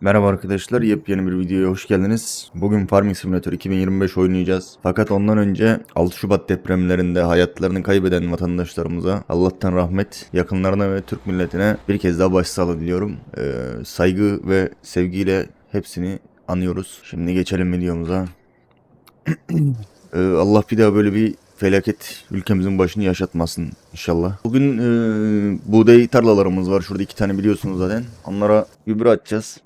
Merhaba arkadaşlar, yepyeni bir videoya hoş geldiniz. Bugün Farming Simulator 2025 oynayacağız. Fakat ondan önce 6 Şubat depremlerinde hayatlarını kaybeden vatandaşlarımıza Allah'tan rahmet, yakınlarına ve Türk milletine bir kez daha başsağlığı diliyorum. Ee, saygı ve sevgiyle hepsini anıyoruz. Şimdi geçelim videomuza. Ee, Allah bir daha böyle bir felaket ülkemizin başını yaşatmasın inşallah. Bugün e, buğday tarlalarımız var. Şurada iki tane biliyorsunuz zaten. Onlara gübre atacağız.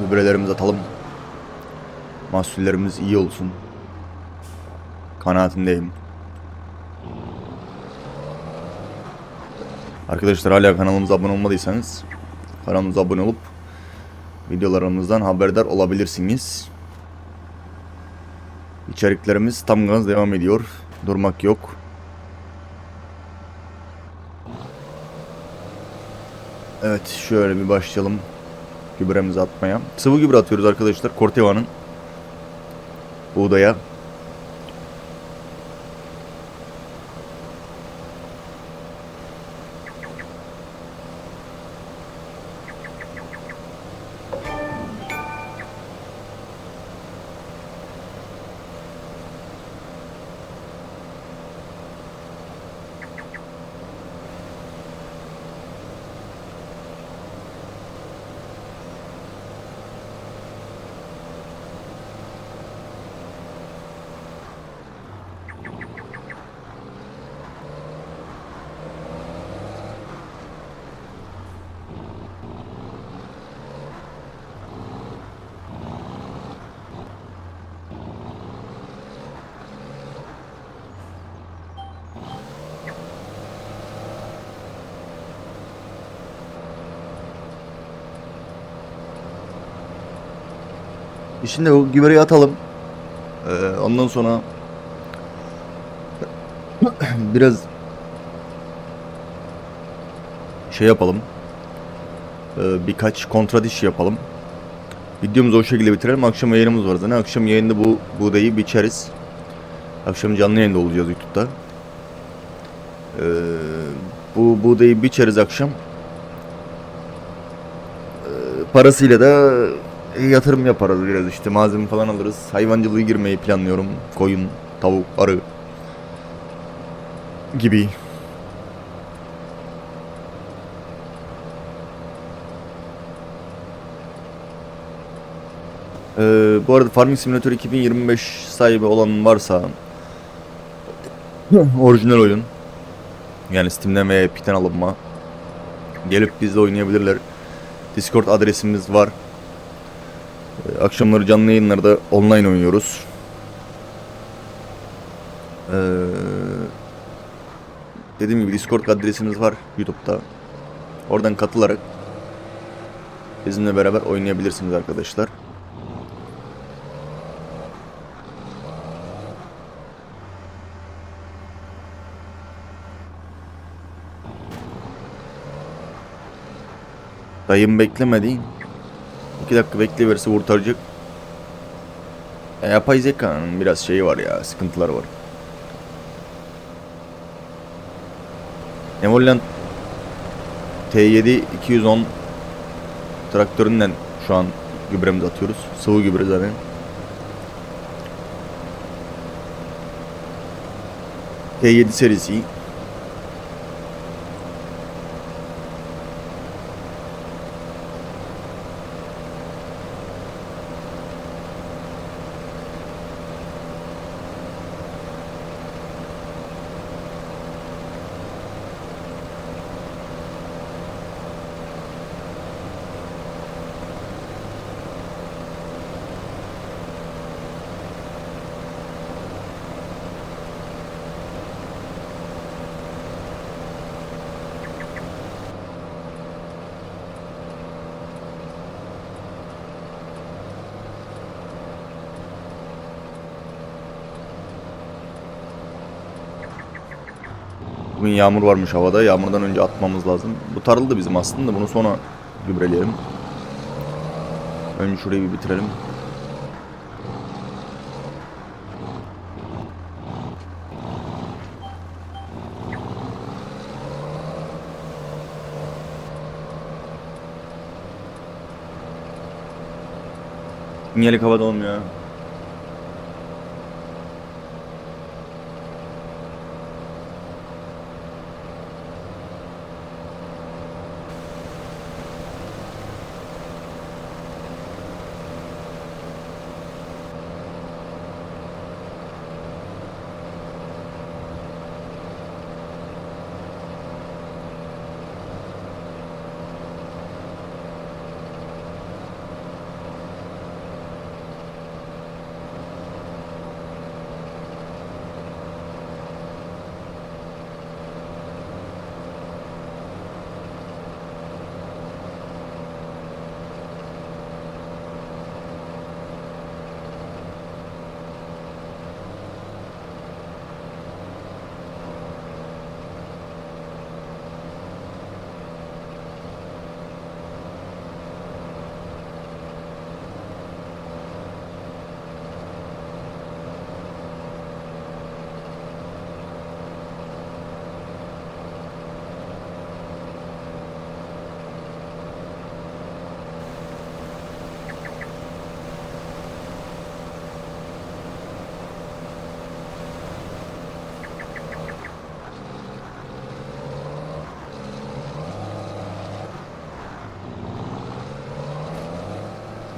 Gübrelerimizi atalım. Mahsullerimiz iyi olsun. Kanaatindeyim. Arkadaşlar hala kanalımıza abone olmadıysanız kanalımıza abone olup videolarımızdan haberdar olabilirsiniz. İçeriklerimiz tam gaz devam ediyor. Durmak yok. Evet şöyle bir başlayalım gübremizi atmaya. Sıvı gübre atıyoruz arkadaşlar. Corteva'nın buğdaya. Şimdi o gübreyi atalım. Ee, ondan sonra biraz şey yapalım. Ee, birkaç kontradiş yapalım. Videomuzu o şekilde bitirelim. Akşam yayınımız var zaten. Akşam yayında bu buğdayı biçeriz. Akşam canlı yayında olacağız YouTube'da. Ee, bu buğdayı biçeriz akşam. Ee, parasıyla da yatırım yaparız biraz işte malzeme falan alırız. Hayvancılığı girmeyi planlıyorum. Koyun, tavuk, arı gibi. Ee, bu arada Farming Simulator 2025 sahibi olan varsa orijinal oyun yani Steam'den veya Epic'ten alınma gelip bizle oynayabilirler. Discord adresimiz var akşamları canlı yayınlarda online oynuyoruz. Ee, dediğim gibi Discord adresimiz var YouTube'da. Oradan katılarak bizimle beraber oynayabilirsiniz arkadaşlar. Dayım beklemediğin. 2 dakika bekleyiverse kurtaracak. Ya yapay zekanın biraz şeyi var ya sıkıntılar var. Nemoland T7 210 traktöründen şu an gübremizi atıyoruz. Sıvı gübre zaten. T7 serisi Bugün yağmur varmış havada. Yağmurdan önce atmamız lazım. Bu tarıldı bizim aslında. Bunu sonra gübreleyelim. Önce şurayı bir bitirelim. Sinyalik havada olmuyor.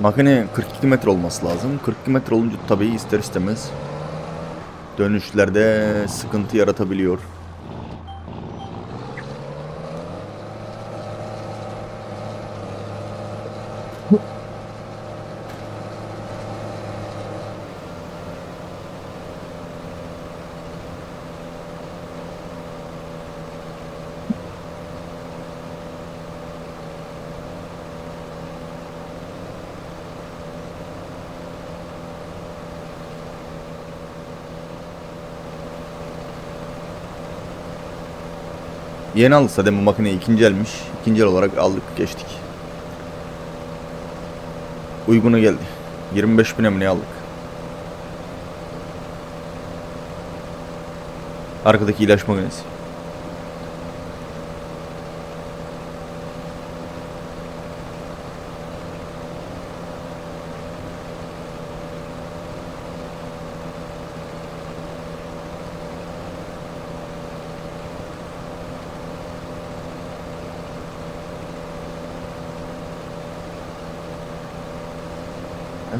Makine 42 metre olması lazım. 42 metre olunca tabii ister istemez dönüşlerde sıkıntı yaratabiliyor. Yeni aldık zaten makine ikinci elmiş. İkinci el olarak aldık geçtik. Uyguna geldi. 25 bine mi aldık? Arkadaki ilaç makinesi.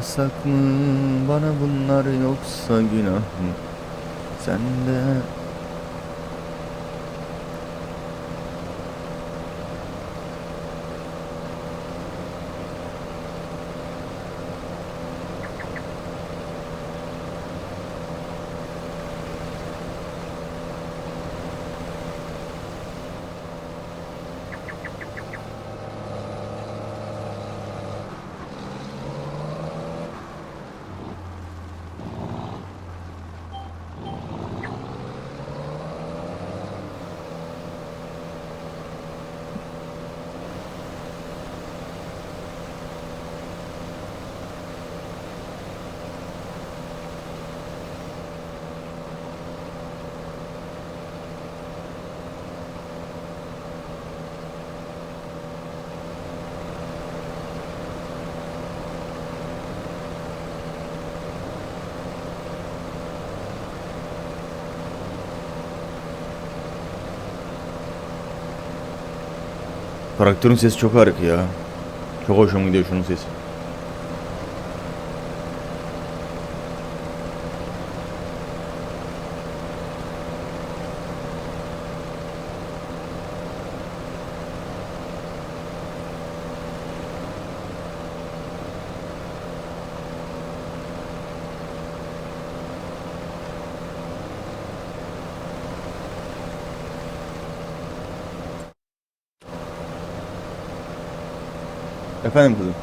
Yasak mı bana bunlar yoksa günah mı? Sen de Traktörün sesi çok harika ya. Çok hoşuma gidiyor şunun sesi. Efendim kızım.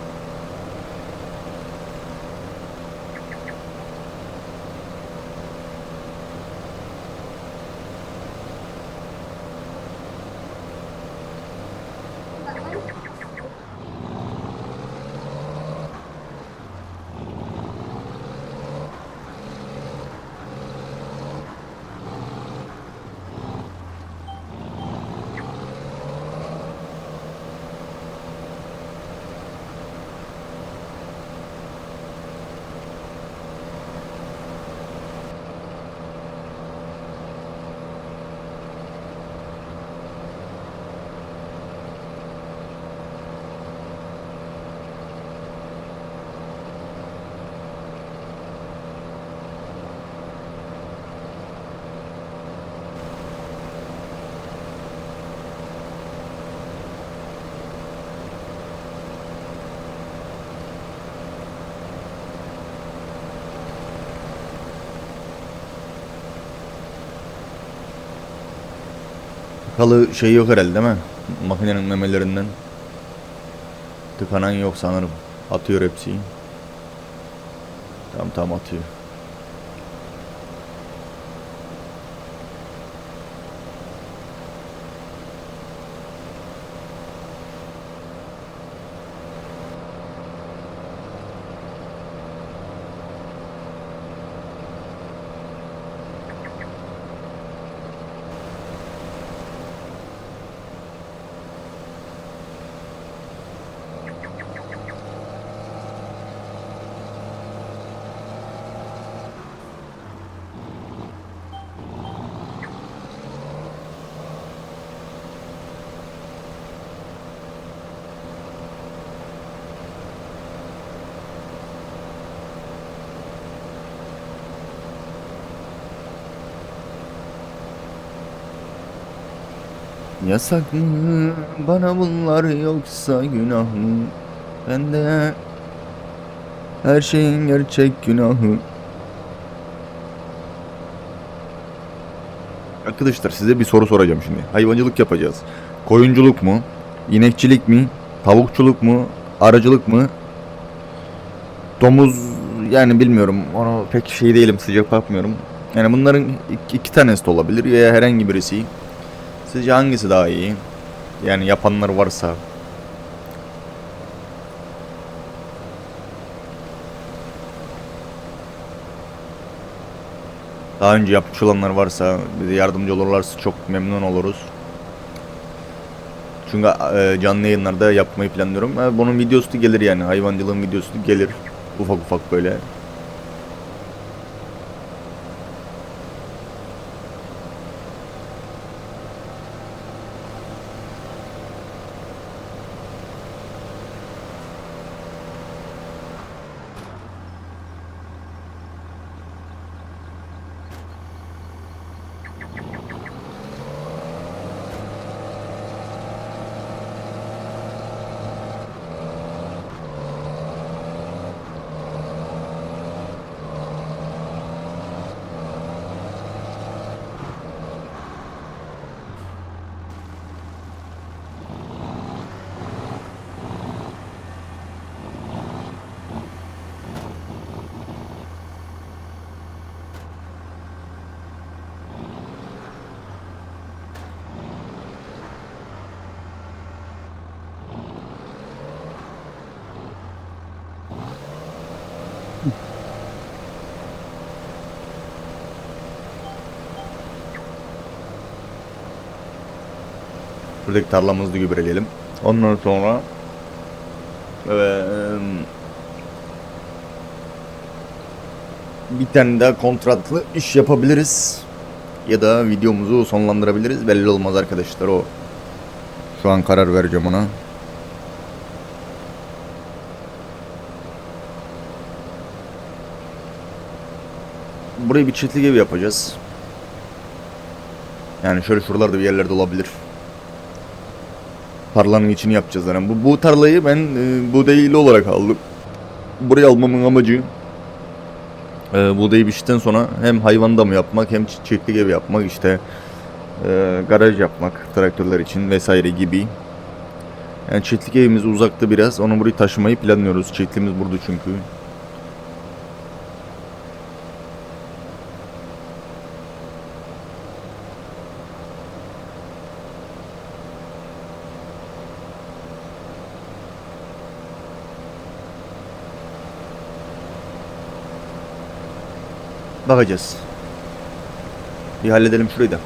Kalı şey yok herhalde değil mi? Makinenin memelerinden. Tıkanan yok sanırım. Atıyor hepsi. Tamam tamam atıyor. Yasak mı bana bunlar yoksa günah mı? Bende her şeyin gerçek günahı. Arkadaşlar size bir soru soracağım şimdi. Hayvancılık yapacağız. Koyunculuk mu? İnekçilik mi? Tavukçuluk mu? Arıcılık mı? Domuz yani bilmiyorum. Onu pek şey değilim sıcak bakmıyorum. Yani bunların iki, iki tanesi de olabilir veya herhangi birisi. Sizce hangisi daha iyi? Yani yapanlar varsa. Daha önce yapmış olanlar varsa bize yardımcı olurlarsa çok memnun oluruz. Çünkü e, canlı yayınlarda yapmayı planlıyorum. Ha, bunun videosu da gelir yani. Hayvancılığın videosu da gelir. Ufak ufak böyle. Buradaki tarlamızı da gübreleyelim. Ondan sonra bir tane daha kontratlı iş yapabiliriz. Ya da videomuzu sonlandırabiliriz. Belli olmaz arkadaşlar o. Şu an karar vereceğim ona. Burayı bir çiftlik evi yapacağız. Yani şöyle şuralarda bir yerlerde olabilir. Tarlanın içini yapacağız yani. Bu, bu tarlayı ben e, buğdaylı olarak aldım. Buraya almamın amacı e, buğdayı biçtikten sonra hem hayvan damı yapmak hem çi- çiftlik evi yapmak işte e, garaj yapmak traktörler için vesaire gibi. Yani çiftlik evimiz uzakta biraz. Onu buraya taşımayı planlıyoruz. Çiftliğimiz burada çünkü. Bakacağız. Bir halledelim şurayı da.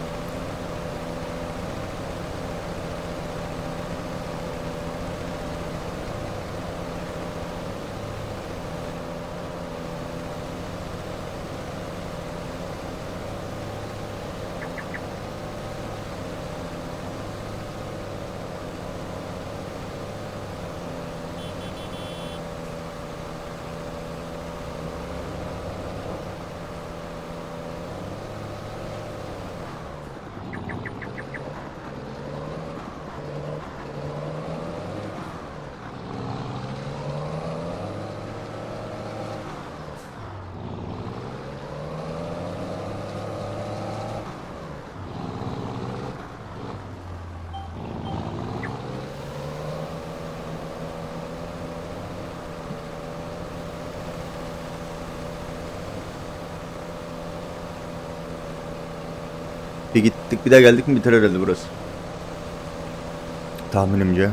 Gittik bir daha geldik mi biter herhalde burası. Tahminimce.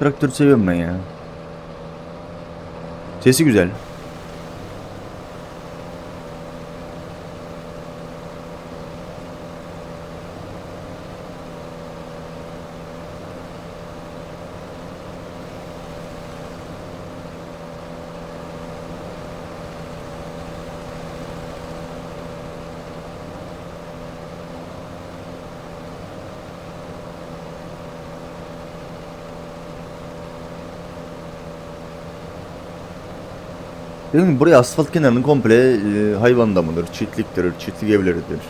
Traktörü seviyorum ben ya. Sesi güzel. Dedim ki buraya asfalt kenarının komple e, hayvan damıdır, çiftliktir, çiftlik evleridir.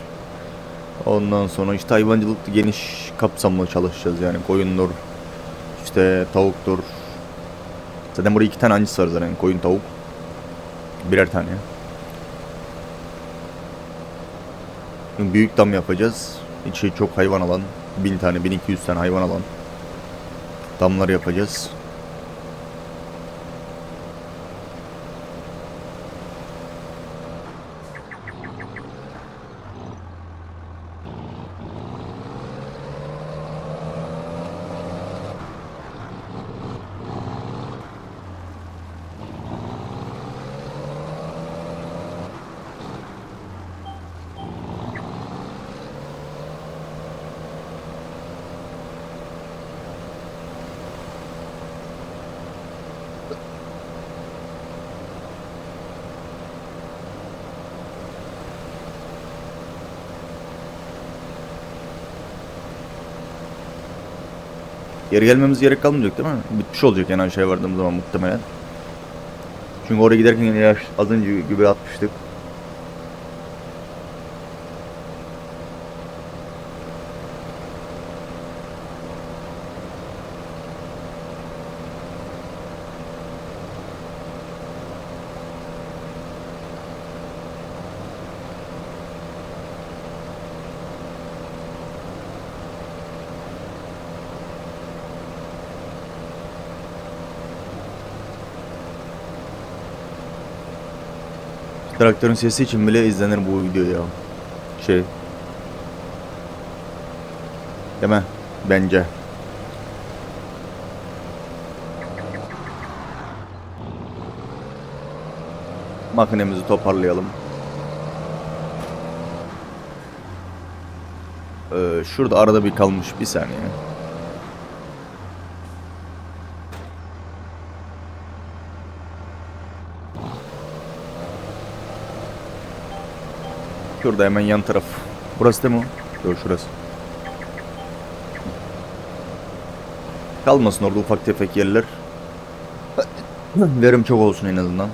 Ondan sonra işte hayvancılıkta geniş kapsamlı çalışacağız yani koyundur, işte tavuktur. Zaten buraya iki tane ancısı var zaten koyun tavuk. Birer tane. Büyük dam yapacağız. İçi çok hayvan alan. 1000 tane, 1200 tane hayvan alan. Damlar yapacağız. Geri gelmemiz gerek kalmayacak değil mi? Bitmiş olacak yani aşağıya vardığımız zaman muhtemelen. Çünkü oraya giderken yaş az önce gübre atmıştık. Traktörün sesi için bile izlenir bu video ya. Şey. Mi? Bence. Makinemizi toparlayalım. Ee, şurada arada bir kalmış bir saniye. Şurada hemen yan taraf. Burası değil mi o? Yok şurası. Kalmasın orada ufak tefek yerler. Verim çok olsun en azından.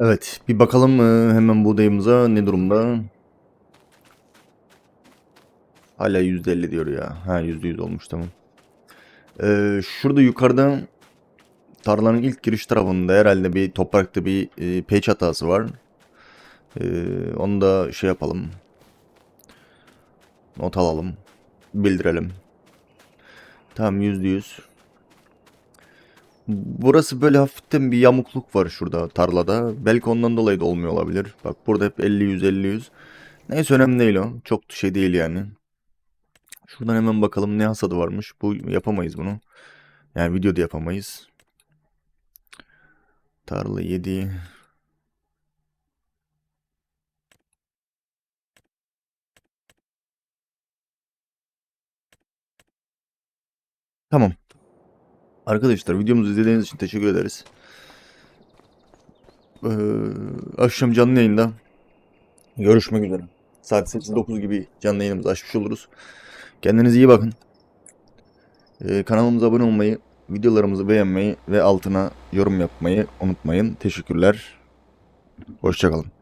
Evet bir bakalım e, hemen buğdayımıza ne durumda. Hala %50 diyor ya. Ha %100 olmuş tamam. Ee, şurada yukarıda tarlanın ilk giriş tarafında herhalde bir toprakta bir e, patch hatası var. Ee, onu da şey yapalım. Not alalım. Bildirelim. Tamam %100. Burası böyle hafiften bir yamukluk var şurada tarlada. Belki ondan dolayı da olmuyor olabilir. Bak burada hep 50-100 50-100. Neyse önemli değil o. Çok şey değil yani. Şuradan hemen bakalım ne hasadı varmış. Bu yapamayız bunu. Yani videoda yapamayız. Tarla 7. Tamam. Arkadaşlar videomuzu izlediğiniz için teşekkür ederiz. Ee, akşam canlı yayında görüşmek üzere. Saat 8-9 gibi canlı yayınımızı açmış oluruz. Kendinize iyi bakın. Ee, kanalımıza abone olmayı, videolarımızı beğenmeyi ve altına yorum yapmayı unutmayın. Teşekkürler. Hoşçakalın.